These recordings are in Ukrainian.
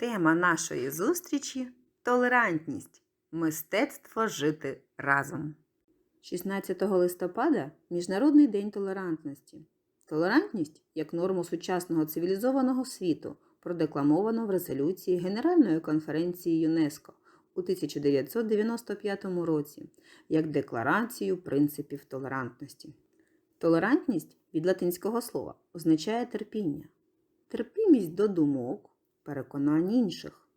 Тема нашої зустрічі толерантність. Мистецтво жити разом. 16 листопада Міжнародний день толерантності. Толерантність як норму сучасного цивілізованого світу продекламовано в резолюції Генеральної конференції ЮНЕСКО у 1995 році як декларацію принципів толерантності. Толерантність від латинського слова означає терпіння, терпімість до думок, переконань інших.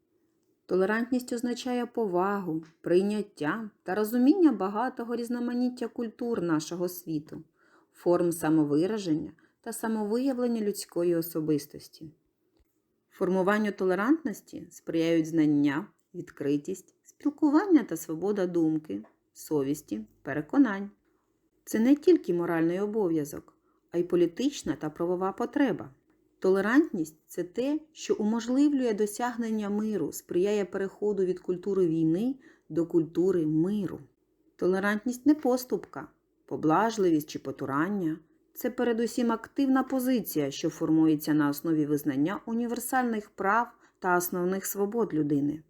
Толерантність означає повагу, прийняття та розуміння багатого різноманіття культур нашого світу, форм самовираження та самовиявлення людської особистості. Формуванню толерантності сприяють знання, відкритість, спілкування та свобода думки, совісті, переконань. Це не тільки моральний обов'язок, а й політична та правова потреба. Толерантність це те, що уможливлює досягнення миру, сприяє переходу від культури війни до культури миру. Толерантність не поступка, поблажливість чи потурання. Це передусім активна позиція, що формується на основі визнання універсальних прав та основних свобод людини.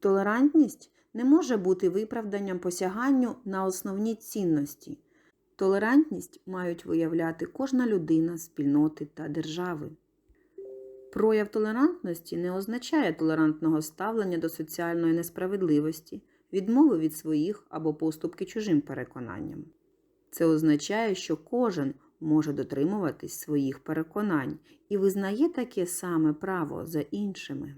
Толерантність не може бути виправданням посяганню на основні цінності. Толерантність мають виявляти кожна людина, спільноти та держави. Прояв толерантності не означає толерантного ставлення до соціальної несправедливості, відмови від своїх або поступки чужим переконанням. Це означає, що кожен може дотримуватись своїх переконань і визнає таке саме право за іншими.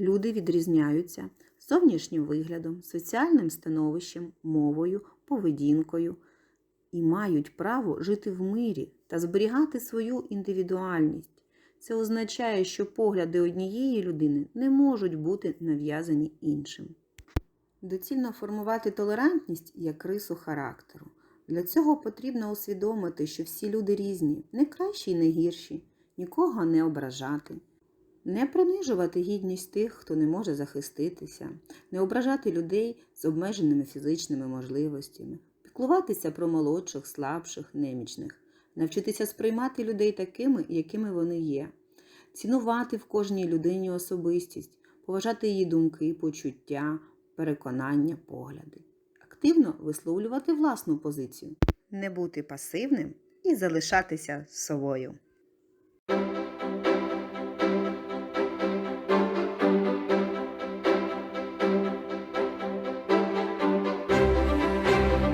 Люди відрізняються зовнішнім виглядом, соціальним становищем, мовою, поведінкою і мають право жити в мирі та зберігати свою індивідуальність. Це означає, що погляди однієї людини не можуть бути нав'язані іншим. Доцільно формувати толерантність як рису характеру. Для цього потрібно усвідомити, що всі люди різні, не кращі й не гірші, нікого не ображати, не принижувати гідність тих, хто не може захиститися, не ображати людей з обмеженими фізичними можливостями, піклуватися про молодших, слабших, немічних, навчитися сприймати людей такими, якими вони є, цінувати в кожній людині особистість, поважати її думки, почуття, переконання, погляди, активно висловлювати власну позицію, не бути пасивним і залишатися собою.